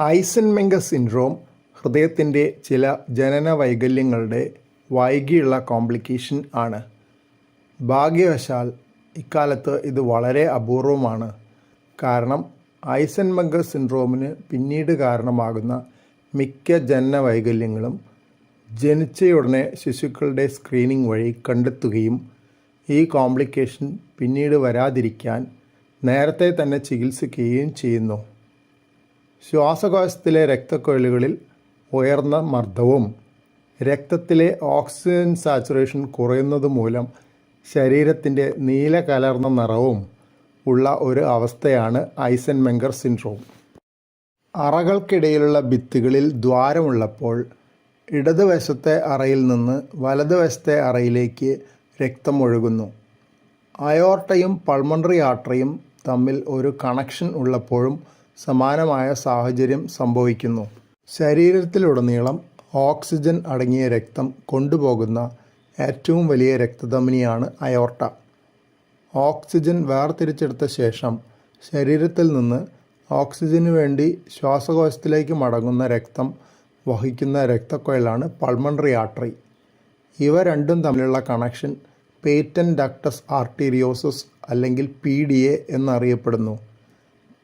ഐസൻമെംഗർ syndrome ഹൃദയത്തിന്റെ ചില ജനന വൈകല്യങ്ങളുടെ വൈകിയുള്ള കോംപ്ലിക്കേഷൻ ആണ്. ഭാഗ്യവശാൽ ഇക്കാലത്ത് ഇത് വളരെ അപൂർവമാണ്. കാരണം ഐസൻമെങ്ക സിൻഡ്രോമിന് പിന്നീട് കാരണമാകുന്ന മിക്ക ജനന വൈകല്യങ്ങളും ജനിച്ചയുടനെ ശിശുക്കളുടെ സ്ക്രീനിംഗ് വഴി കണ്ടെത്തുകയും ഈ കോംപ്ലിക്കേഷൻ പിന്നീട് വരാതിരിക്കാൻ നേരത്തെ തന്നെ ചികിത്സിക്കുകയും ചെയ്യുന്നു. ശ്വാസകോശത്തിലെ രക്തക്കൊഴലുകളിൽ ഉയർന്ന മർദ്ദവും രക്തത്തിലെ ഓക്സിജൻ സാച്ചുറേഷൻ കുറയുന്നത് മൂലം ശരീരത്തിന്റെ നീല കലർന്ന നിറവും ഉള്ള ഒരു അവസ്ഥയാണ് ഐസൻമെങ്കർ സിൻഡ്രോം. അറകൾക്കിടയിലുള്ള ഭിത്തികളിൽ ദ്വാരമുള്ളപ്പോൾ ഇടതുവശത്തെ അറയിൽ നിന്ന് വലതുവശത്തെ അറയിലേക്ക് രക്തം ഒഴുകുന്നു. അയോർട്ടയും പൾമണറി ആർട്ടറിയും തമ്മിൽ ഒരു കണക്ഷൻ ഉള്ളപ്പോഴും സമാനമായ സാഹചര്യം സംഭവിക്കുന്നു. ശരീരത്തിലുടനീളം ഓക്സിജൻ അടങ്ങിയ രക്തം കൊണ്ടുപോകുന്ന ഏറ്റവും വലിയ രക്തധമനിയാണ് അയോർട്ട. ഓക്സിജൻ വേർതിരിച്ചെടുത്ത ശേഷം ശരീരത്തിൽ നിന്ന് ഓക്സിജന് വേണ്ടി ശ്വാസകോശത്തിലേക്ക് മടങ്ങുന്ന രക്തം വഹിക്കുന്ന രക്തക്കൊഴലാണ് പൾമണറി ആർട്ടറി. ഇവ രണ്ടും തമ്മിലുള്ള കണക്ഷൻ പേറ്റൻ ഡക്ടസ് ആർട്ടീരിയോസസ് അല്ലെങ്കിൽ പി ഡി എ എന്നറിയപ്പെടുന്നു.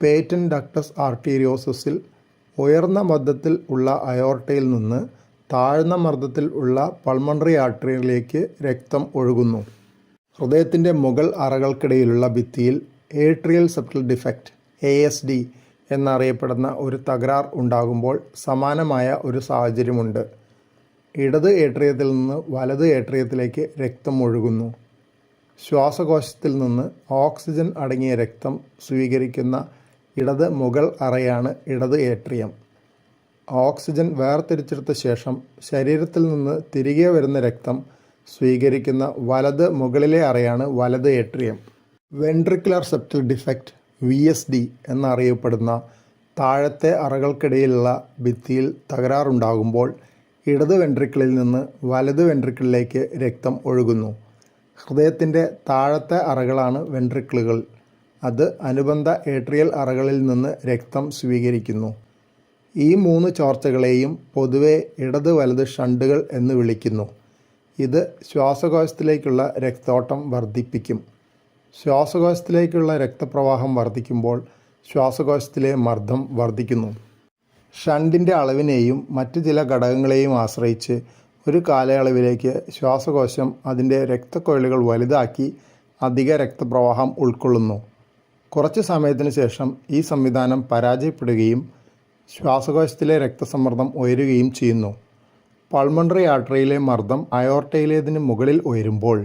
പേറ്റൻ ഡക്ടസ് ആർട്ടീരിയോസിൽ ഉയർന്ന മർദ്ദത്തിൽ ഉള്ള അയോർട്ടയിൽ നിന്ന് താഴ്ന്ന മർദ്ദത്തിൽ ഉള്ള പൾമണറി ആർട്ടറിയിലേക്ക് രക്തം ഒഴുകുന്നു. ഹൃദയത്തിന്റെ മുകൾ അറകൾക്കിടയിലുള്ള ഭിത്തിയിൽ atrial septal defect A S D എന്നറിയപ്പെടുന്ന ഒരു തകരാർ ഉണ്ടാകുമ്പോൾ സമാനമായ ഒരു സാഹചര്യമുണ്ട്. ഇടത് ഏട്രിയത്തിൽ നിന്ന് വലത് ഏട്രിയത്തിലേക്ക് രക്തം ഒഴുകുന്നു. ശ്വാസകോശത്തിൽ നിന്ന് ഓക്സിജൻ അടങ്ങിയ രക്തം സ്വീകരിക്കുന്ന ഇടത് മുകൾ അറയാണ് ഇടത് ഏട്രിയം. ഓക്സിജൻ വേർതിരിച്ചെടുത്ത ശേഷം ശരീരത്തിൽ നിന്ന് തിരികെ വരുന്ന രക്തം സ്വീകരിക്കുന്ന വലത് മുകളിലെ അറയാണ് വലത് atrium. Ventricular septal defect V S D എന്നറിയപ്പെടുന്ന താഴത്തെ അറകൾക്കിടയിലുള്ള ഭിത്തിയിൽ തകരാറുണ്ടാകുമ്പോൾ ഇടത് വെൻട്രിക്കിളിൽ നിന്ന് വലത് വെൻട്രിക്കിളിലേക്ക് രക്തം ഒഴുകുന്നു. ഹൃദയത്തിന്റെ താഴത്തെ അറകളാണ് വെൻട്രിക്കിളുകൾ. അത് അനുബന്ധ ഏട്രിയൽ അറകളിൽ നിന്ന് രക്തം സ്വീകരിക്കുന്നു. ഈ മൂന്ന് ചോർച്ചകളെയും പൊതുവെ ഇടത് വലത് ഷണ്ടുകൾ എന്ന് വിളിക്കുന്നു. ഇത് ശ്വാസകോശത്തിലേക്കുള്ള രക്തോട്ടം വർദ്ധിപ്പിക്കും. ശ്വാസകോശത്തിലേക്കുള്ള രക്തപ്രവാഹം വർദ്ധിക്കുമ്പോൾ ശ്വാസകോശത്തിലെ മർദ്ദം വർദ്ധിക്കുന്നു. ഷണ്ടിന്റെ അളവിനെയും മറ്റ് ചില ഘടകങ്ങളെയും ആശ്രയിച്ച് ഒരു കാലയളവിലേക്ക് ശ്വാസകോശം അതിന്റെ രക്തക്കൊഴലുകൾ വലുതാക്കി അധിക രക്തപ്രവാഹം ഉൾക്കൊള്ളുന്നു. കുറച്ച് സമയത്തിന് ശേഷം ഈ സംവിധാനം പരാജയപ്പെടുകയും ശ്വാസകോശത്തിലെ രക്തസമ്മർദ്ദം ഉയരുകയും ചെയ്യുന്നു. പൾമണറി ആർട്ടറിയിലെ മർദ്ദം അയോർട്ടയിലേതിന് മുകളിൽ ഉയരുമ്പോൾ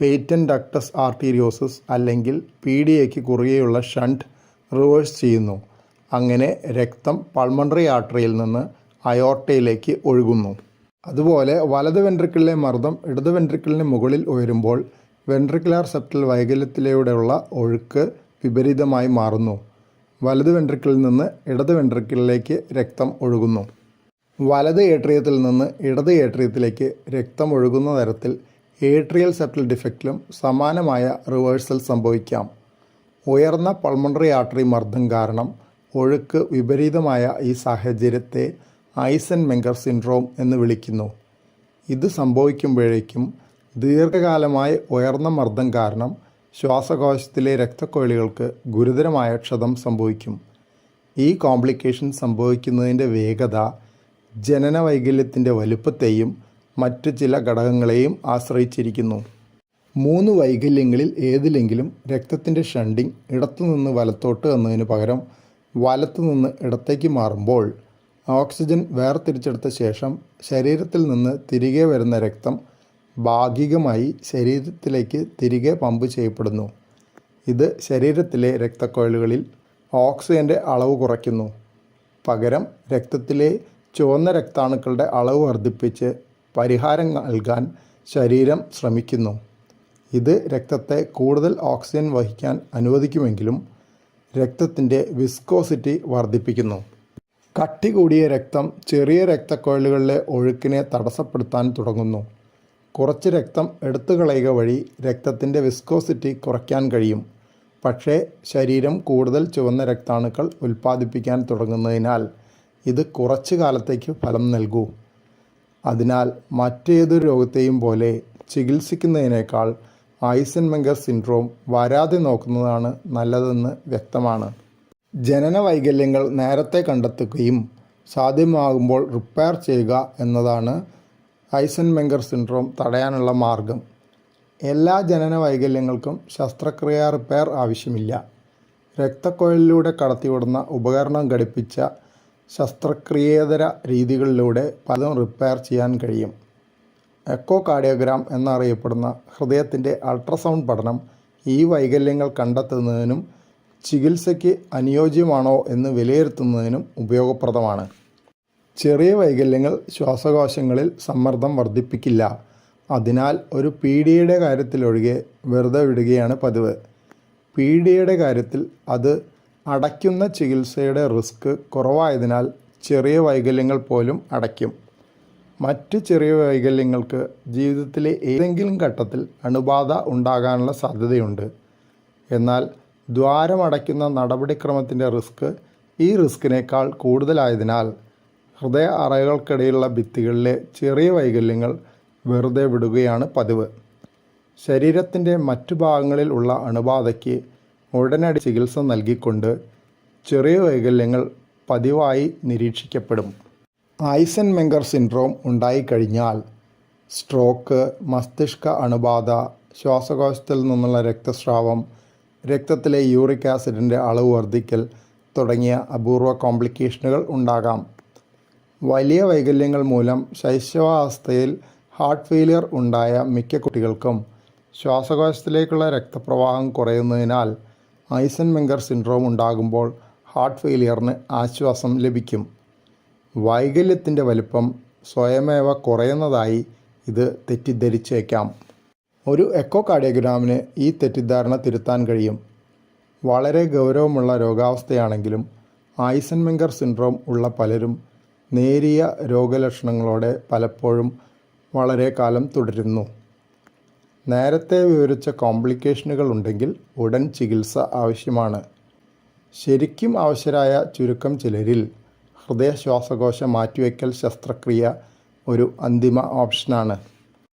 പേറ്റൻ ഡക്ടസ് ആർട്ടീരിയോസിസ് അല്ലെങ്കിൽ പി ഡി എക്ക് കുറുകെയുള്ള ഷണ്ട് റിവേഴ്സ് ചെയ്യുന്നു. അങ്ങനെ രക്തം പൾമണറി ആർട്ടറിയിൽ നിന്ന് അയോർട്ടയിലേക്ക് ഒഴുകുന്നു. അതുപോലെ വലത് വെൻട്രിക്കിളിലെ മർദ്ദം ഇടത് വെൻട്രിക്കിളിന് മുകളിൽ ഉയരുമ്പോൾ വെൻട്രിക്കുലാർ സെപ്റ്റൽ വൈകല്യത്തിലൂടെയുള്ള ഒഴുക്ക് വിപരീതമായി മാറുന്നു. വലത് വെൻട്രിക്കിളിൽ നിന്ന് ഇടത് വെൻട്രിക്കിളിലേക്ക് രക്തം ഒഴുകുന്നു. വലത് ഏട്രിയത്തിൽ നിന്ന് ഇടത് ഏട്രിയത്തിലേക്ക് രക്തം ഒഴുകുന്ന തരത്തിൽ ഏട്രിയൽ സെപ്റ്റൽ ഡിഫക്റ്റിലും സമാനമായ റിവേഴ്സൽ സംഭവിക്കാം. ഉയർന്ന പൾമണറി ആർട്ടറി മർദ്ദം കാരണം ഒഴുക്ക് വിപരീതമായ ഈ സാഹചര്യത്തെ ഐസൻ മെങ്കർ സിൻഡ്രോം എന്ന് വിളിക്കുന്നു. ഇത് സംഭവിക്കുമ്പോഴേക്കും ദീർഘകാലമായി ഉയർന്ന മർദ്ദം കാരണം ശ്വാസകോശത്തിലെ രക്തക്കൊഴലുകൾക്ക് ഗുരുതരമായ ക്ഷതം സംഭവിക്കും. ഈ കോംപ്ലിക്കേഷൻ സംഭവിക്കുന്നതിന്റെ വേഗത ജനന വൈകല്യത്തിന്റെ വലുപ്പത്തെയും മറ്റു ചില ഘടകങ്ങളെയും ആശ്രയിച്ചിരിക്കുന്നു. മൂന്ന് വൈകല്യങ്ങളിൽ ഏതിലെങ്കിലും രക്തത്തിന്റെ ഷണ്ടിങ് ഇടത്തുനിന്ന് വലത്തോട്ട് എന്നതിന് പകരം വലത്തുനിന്ന് ഇടത്തേക്ക് മാറുമ്പോൾ ഓക്സിജൻ വേർതിരിച്ചെടുത്ത ശേഷം ശരീരത്തിൽ നിന്ന് തിരികെ വരുന്ന രക്തം ഭാഗികമായി ശരീരത്തിലേക്ക് തിരികെ പമ്പ് ചെയ്യപ്പെടുന്നു. ഇത് ശരീരത്തിലെ രക്തക്കൊഴലുകളിൽ ഓക്സിജന്റെ അളവ് കുറയ്ക്കുന്നു. പകരം രക്തത്തിലെ ചുവന്ന രക്താണുക്കളുടെ അളവ് വർദ്ധിപ്പിച്ച് പരിഹാരം നൽകാൻ ശരീരം ശ്രമിക്കുന്നു. ഇത് രക്തത്തെ കൂടുതൽ ഓക്സിജൻ വഹിക്കാൻ അനുവദിക്കുമെങ്കിലും രക്തത്തിന്റെ വിസ്കോസിറ്റി വർദ്ധിപ്പിക്കുന്നു. കട്ടി കൂടിയ രക്തം ചെറിയ രക്തക്കൊഴലുകളിലെ ഒഴുക്കിനെ തടസ്സപ്പെടുത്താൻ തുടങ്ങുന്നു. കുറച്ച് രക്തം എടുത്തു കളയുക വഴി രക്തത്തിന്റെ വിസ്കോസിറ്റി കുറയ്ക്കാൻ കഴിയും. പക്ഷേ ശരീരം കൂടുതൽ ചുവന്ന രക്താണുക്കൾ ഉൽപ്പാദിപ്പിക്കാൻ തുടങ്ങുന്നതിനാൽ ഇത് കുറച്ചു കാലത്തേക്ക് ഫലം നൽകൂ. അതിനാൽ മറ്റേതൊരു രോഗത്തെയും പോലെ ചികിത്സിക്കുന്നതിനേക്കാൾ ആയിസൻമെങ്കർ സിൻഡ്രോം വരാതെ നോക്കുന്നതാണ് നല്ലതെന്ന് വ്യക്തമാണ്. ജനന വൈകല്യങ്ങൾ നേരത്തെ കണ്ടെത്തുകയും സാധ്യമാകുമ്പോൾ റിപ്പയർ ചെയ്യുക എന്നതാണ് ഐസൻമെങ്കർ സിൻഡ്രോം തടയാനുള്ള മാർഗം. എല്ലാ ജനന വൈകല്യങ്ങൾക്കും ശസ്ത്രക്രിയ റിപ്പയർ ആവശ്യമില്ല. രക്തക്കൊഴലിലൂടെ കടത്തിവിടുന്ന ഉപകരണം ഘടിപ്പിച്ച ശസ്ത്രക്രിയേതര രീതികളിലൂടെ പലതും റിപ്പയർ ചെയ്യാൻ കഴിയും. എക്കോ കാർഡിയോഗ്രാം എന്നറിയപ്പെടുന്ന ഹൃദയത്തിന്റെ അൾട്രാസൗണ്ട് പഠനം ഈ വൈകല്യങ്ങൾ കണ്ടെത്തുന്നതിനും ചികിത്സയ്ക്ക് അനുയോജ്യമാണോ എന്ന് വിലയിരുത്തുന്നതിനും ഉപയോഗപ്രദമാണ്. ചെറിയ വൈകല്യങ്ങൾ ശ്വാസകോശങ്ങളിൽ സമ്മർദ്ദം വർദ്ധിപ്പിക്കില്ല. അതിനാൽ ഒരു പി ഡിയുടെ കാര്യത്തിലൊഴികെ വെറുതെ വിടുകയാണ് പതിവ്. പി ഡിയുടെ കാര്യത്തിൽ അത് അടയ്ക്കുന്ന ചികിത്സയുടെ റിസ്ക് കുറവായതിനാൽ ചെറിയ വൈകല്യങ്ങൾ പോലും അടയ്ക്കും. മറ്റ് ചെറിയ വൈകല്യങ്ങൾക്ക് ജീവിതത്തിലെ ഏതെങ്കിലും ഘട്ടത്തിൽ അണുബാധ ഉണ്ടാകാനുള്ള സാധ്യതയുണ്ട്. എന്നാൽ ദ്വാരമടയ്ക്കുന്ന നടപടിക്രമത്തിന്റെ റിസ്ക് ഈ റിസ്കിനേക്കാൾ കൂടുതലായതിനാൽ ഹൃദയ അറകൾക്കിടയിലുള്ള ഭിത്തികളിലെ ചെറിയ വൈകല്യങ്ങൾ വെറുതെ വിടുകയാണ് പതിവ്. ശരീരത്തിന്റെ മറ്റു ഭാഗങ്ങളിൽ ഉള്ള അണുബാധയ്ക്ക് ഉടനടി ചികിത്സ നൽകിക്കൊണ്ട് ചെറിയ വൈകല്യങ്ങൾ പതിവായി നിരീക്ഷിക്കപ്പെടും. ഐസൻമെങ്കർ സിൻഡ്രോം ഉണ്ടായിക്കഴിഞ്ഞാൽ സ്ട്രോക്ക് മസ്തിഷ്ക അണുബാധ ശ്വാസകോശത്തിൽ നിന്നുള്ള രക്തസ്രാവം രക്തത്തിലെ യൂറിക് ആസിഡിന്റെ അളവ് വർദ്ധിക്കൽ തുടങ്ങിയ അപൂർവ കോംപ്ലിക്കേഷനുകൾ ഉണ്ടാകാം. വലിയ വൈകല്യങ്ങൾ മൂലം ശൈശവാവസ്ഥയിൽ ഹാർട്ട് ഫെയിലിയർ ഉണ്ടായ മിക്ക കുട്ടികൾക്കും ശ്വാസകോശത്തിലേക്കുള്ള രക്തപ്രവാഹം കുറയുന്നതിനാൽ ഐസൻമെങ്കർ സിൻഡ്രോം ഉണ്ടാകുമ്പോൾ ഹാർട്ട് ഫെയിലിയറിന് ആശ്വാസം ലഭിക്കും. വൈകല്യത്തിന്റെ വലിപ്പം സ്വയമേവ കുറയുന്നതായി ഇത് തെറ്റിദ്ധരിച്ചേക്കാം. ഒരു എക്കോ കാർഡിയോഗ്രാമിന് ഈ തെറ്റിദ്ധാരണ തിരുത്താൻ കഴിയും. വളരെ ഗൗരവമുള്ള രോഗാവസ്ഥയാണെങ്കിലും ഐസൻമെങ്കർ സിൻഡ്രോം ഉള്ള പലരും നേരിയ രോഗലക്ഷണങ്ങളോടെ പലപ്പോഴും വളരെ കാലം തുടരുന്നു. നേരത്തെ വിവരിച്ച കോംപ്ലിക്കേഷനുകൾ ഉണ്ടെങ്കിൽ ഉടൻ ചികിത്സ ആവശ്യമാണ്. ശരിക്കും അവശരായ ചുരുക്കം ചിലരിൽ ഹൃദയ ശ്വാസകോശ മാറ്റിവയ്ക്കൽ ശസ്ത്രക്രിയ ഒരു അന്തിമ ഓപ്ഷനാണ്.